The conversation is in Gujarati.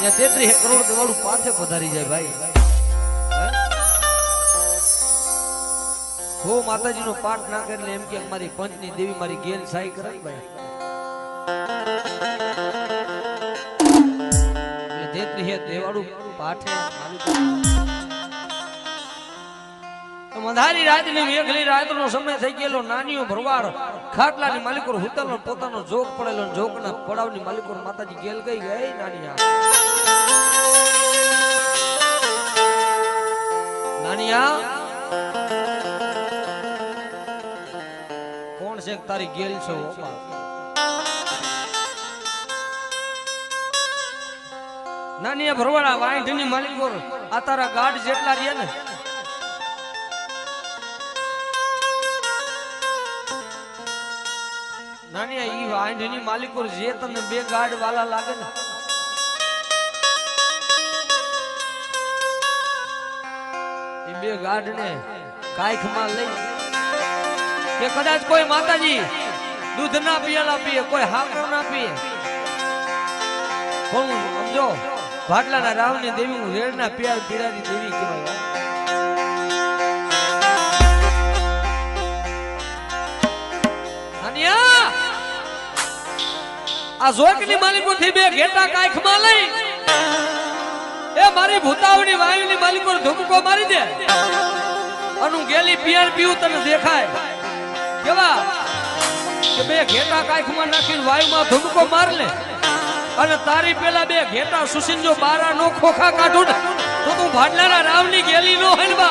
ત્યાં તેત્રીસ કરોડ દેવાળું પાથે પધારી જાય ભાઈ. હો? માતાજી નો પાઠ ના કરીને એમ કે મારી પંચની દેવી મારી ગેલ સાઈ કરે ભાઈ. સમય થઈ ગયેલો, નાનીઓ ભરવાડ ખાટલાની માલિકો હુતલનો પોતાનો જોગ પડેલો ને જોગના પડાવની માલિકો માતાજી ગેલ ગઈ ગઈ નાનિયા નાનિયા કોણ છે તારી ગેલ છો નાની ભરવાડા ભરવાડા વાંઢની માલિકો આ તારા ગાઢ જેટલા રહ્યા ને. નાની ઈ વાંઢની માલિકો જે તને બે ગાડ વાલા લાગે ને એ બે ગાડ ને કાઈખમાં લઈ કે કદાચ કોઈ માતાજી દૂધ ના પિયાલા પીએ, કોઈ હાકરો ના પીએ. પણ સમજો, ભાટલાના રાવની દેવી હું રેડના પિયાર પીડાની દેવી કહેવાય. આ જોકની માલિકો થી બે ઘેટા કાઈખમાં લઈ. મારી ભૂતાવની વાયુની માલિકો ધુમકો મારી દે. અનુ ગેલી પિયર પીવું તને દેખાય. કેવા? કે બે ઘેટા કાઈખમાં નાખીને વાયુમાં ધુમકો માર લે. અને તારી પેલા બે ઘેટા સુસિંજો બારા નો ખોખા કાઢું ને. તો તું ભાડલાના રાવની ગેલી નો બાપ